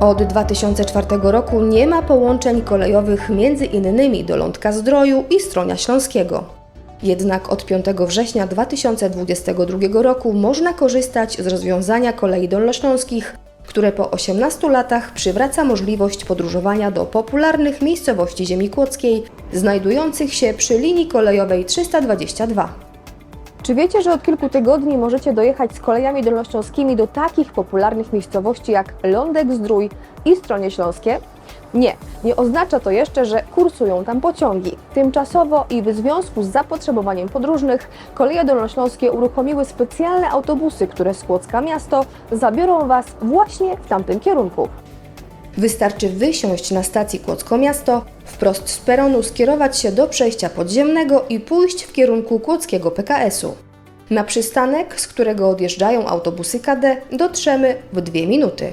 Od 2004 roku nie ma połączeń kolejowych między innymi do Lądka Zdroju i Stronia Śląskiego. Jednak od 5 września 2022 roku można korzystać z rozwiązania kolei dolnośląskich, które po 18 latach przywraca możliwość podróżowania do popularnych miejscowości ziemi kłodzkiej, znajdujących się przy linii kolejowej 322. Czy wiecie, że od kilku tygodni możecie dojechać z kolejami dolnośląskimi do takich popularnych miejscowości jak Lądek Zdrój i Stronie Śląskie? Nie, nie oznacza to jeszcze, że kursują tam pociągi. Tymczasowo i w związku z zapotrzebowaniem podróżnych, koleje dolnośląskie uruchomiły specjalne autobusy, które z Kłodzka miasto zabiorą Was właśnie w tamtym kierunku. Wystarczy wysiąść na stacji Kłodzko Miasto, wprost z peronu skierować się do przejścia podziemnego i pójść w kierunku Kłodzkiego PKS-u. Na przystanek, z którego odjeżdżają autobusy KD, dotrzemy w dwie minuty.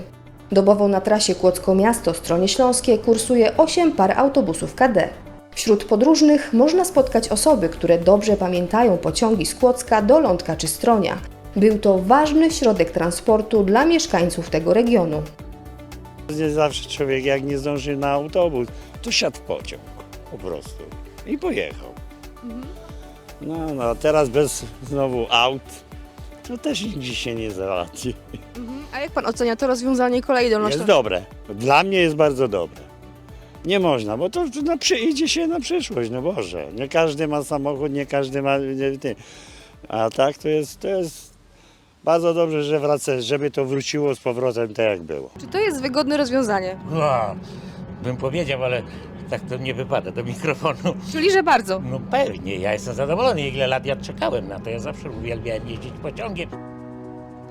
Dobowo na trasie Kłodzko Miasto stronie śląskiej kursuje 8 par autobusów KD. Wśród podróżnych można spotkać osoby, które dobrze pamiętają pociągi z Kłodzka do Lądka czy Stronia. Był to ważny środek transportu dla mieszkańców tego regionu. Nie zawsze człowiek jak nie zdąży na autobus, to siadł w pociąg po prostu i pojechał. No, no a teraz bez znowu aut, to też nigdzie się nie załatwi. A jak Pan ocenia to rozwiązanie kolei Jest dobre. Dla mnie jest bardzo dobre. Nie można, bo to na, przy- idzie się na przyszłość, no Boże. Nie każdy ma samochód, nie każdy ma... Nie, ty. A tak to jest, to jest bardzo dobrze, że wraca, żeby to wróciło z powrotem tak jak było. Czy to jest wygodne rozwiązanie? No, bym powiedział, ale tak to nie wypada do mikrofonu. Czyli, że bardzo. No pewnie, ja jestem zadowolony. Ile lat ja czekałem na to. Ja zawsze uwielbiałem jeździć pociągiem.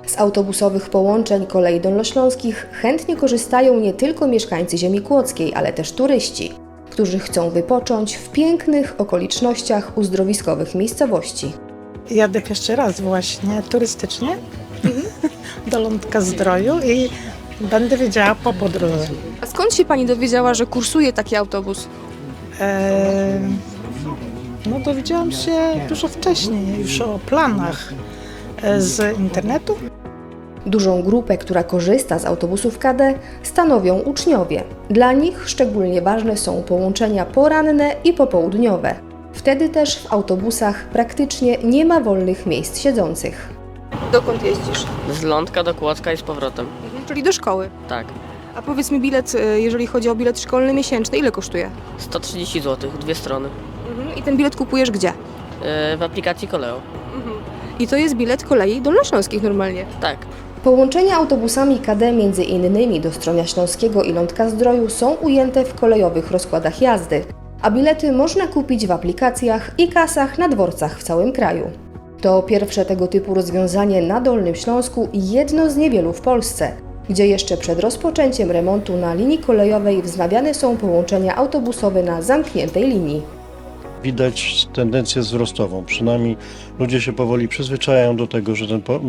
Z autobusowych połączeń kolei dolnośląskich chętnie korzystają nie tylko mieszkańcy ziemi kłodzkiej, ale też turyści, którzy chcą wypocząć w pięknych okolicznościach uzdrowiskowych miejscowości. Jadę jeszcze raz właśnie turystycznie do Lądka Zdroju i będę wiedziała po podróży. A skąd się Pani dowiedziała, że kursuje taki autobus? E, no dowiedziałam się dużo wcześniej już o planach e, z internetu. Dużą grupę, która korzysta z autobusów KD, stanowią uczniowie. Dla nich szczególnie ważne są połączenia poranne i popołudniowe. Wtedy też w autobusach praktycznie nie ma wolnych miejsc siedzących. Dokąd jeździsz? Z Lądka do Kłodzka i z powrotem. Czyli do szkoły. Tak. A powiedz mi bilet, y, jeżeli chodzi o bilet szkolny miesięczny, ile kosztuje? 130 zł, dwie strony. I ten bilet kupujesz gdzie? Yy, w aplikacji Koleo. I to jest bilet kolei dolnośląskich normalnie. Tak. Połączenia autobusami KD między innymi do Stronia Śląskiego i Lądka Zdroju są ujęte w kolejowych rozkładach jazdy, a bilety można kupić w aplikacjach i kasach na dworcach w całym kraju. To pierwsze tego typu rozwiązanie na Dolnym Śląsku i jedno z niewielu w Polsce, gdzie jeszcze przed rozpoczęciem remontu na linii kolejowej wznawiane są połączenia autobusowe na zamkniętej linii. Widać tendencję wzrostową. Przynajmniej ludzie się powoli przyzwyczajają do tego, że ten po,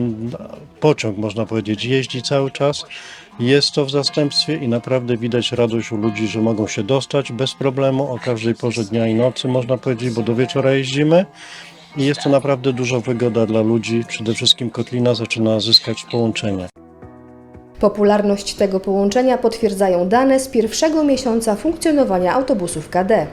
pociąg, można powiedzieć, jeździ cały czas. Jest to w zastępstwie i naprawdę widać radość u ludzi, że mogą się dostać bez problemu o każdej porze dnia i nocy, można powiedzieć, bo do wieczora jeździmy. I jest to naprawdę duża wygoda dla ludzi. Przede wszystkim Kotlina zaczyna zyskać połączenia. Popularność tego połączenia potwierdzają dane z pierwszego miesiąca funkcjonowania autobusów KD.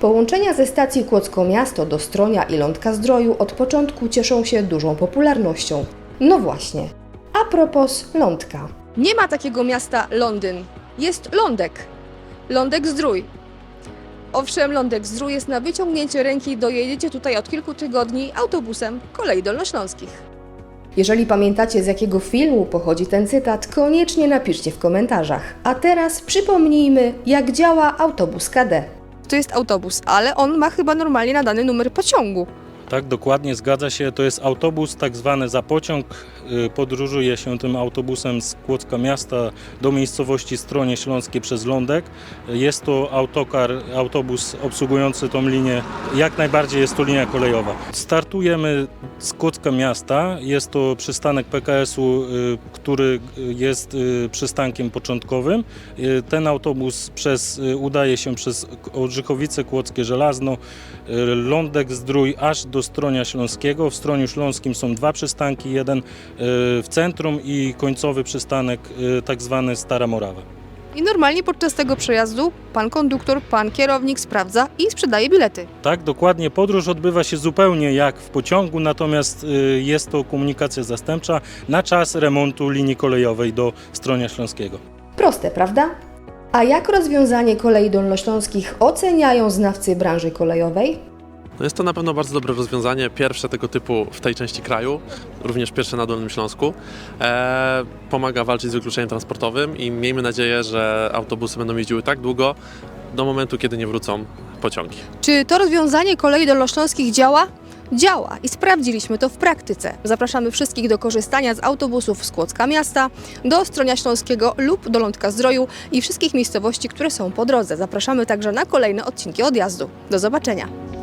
Połączenia ze stacji Kłodzko Miasto do Stronia i Lądka Zdroju od początku cieszą się dużą popularnością. No właśnie. A propos Lądka. Nie ma takiego miasta Londyn. Jest Lądek. Lądek Zdrój. Owszem, Lądek Zdrój jest na wyciągnięcie ręki, dojedziecie tutaj od kilku tygodni autobusem kolei dolnośląskich. Jeżeli pamiętacie z jakiego filmu pochodzi ten cytat, koniecznie napiszcie w komentarzach. A teraz przypomnijmy, jak działa autobus KD. To jest autobus, ale on ma chyba normalnie nadany numer pociągu. Tak, dokładnie, zgadza się. To jest autobus, tak zwany zapociąg. Y, Podróżuje się tym autobusem z Kłodzka Miasta do miejscowości Stronie Śląskie przez Lądek. Jest to autokar, autobus obsługujący tą linię. Jak najbardziej jest to linia kolejowa. Startujemy z Kłodzka Miasta. Jest to przystanek PKS-u, y, który jest y, przystankiem początkowym. Ten autobus przez, udaje się przez Odrzychowice Kłodzkie Żelazno, Lądek Zdrój aż do Stronia Śląskiego. W Stroniu Śląskim są dwa przystanki, jeden y, w centrum i końcowy przystanek y, tak zwany Stara Morawa. I normalnie podczas tego przejazdu pan konduktor, pan kierownik sprawdza i sprzedaje bilety. Tak, dokładnie. Podróż odbywa się zupełnie jak w pociągu, natomiast y, jest to komunikacja zastępcza na czas remontu linii kolejowej do Stronia Śląskiego. Proste, prawda? A jak rozwiązanie kolei dolnośląskich oceniają znawcy branży kolejowej? No jest to na pewno bardzo dobre rozwiązanie, pierwsze tego typu w tej części kraju, również pierwsze na Dolnym Śląsku. E, pomaga walczyć z wykluczeniem transportowym i miejmy nadzieję, że autobusy będą jeździły tak długo, do momentu, kiedy nie wrócą pociągi. Czy to rozwiązanie kolei dolnośląskich działa? Działa i sprawdziliśmy to w praktyce. Zapraszamy wszystkich do korzystania z autobusów z Kłodzka Miasta, do Stronia Śląskiego lub do Lądka Zdroju i wszystkich miejscowości, które są po drodze. Zapraszamy także na kolejne odcinki odjazdu. Do zobaczenia!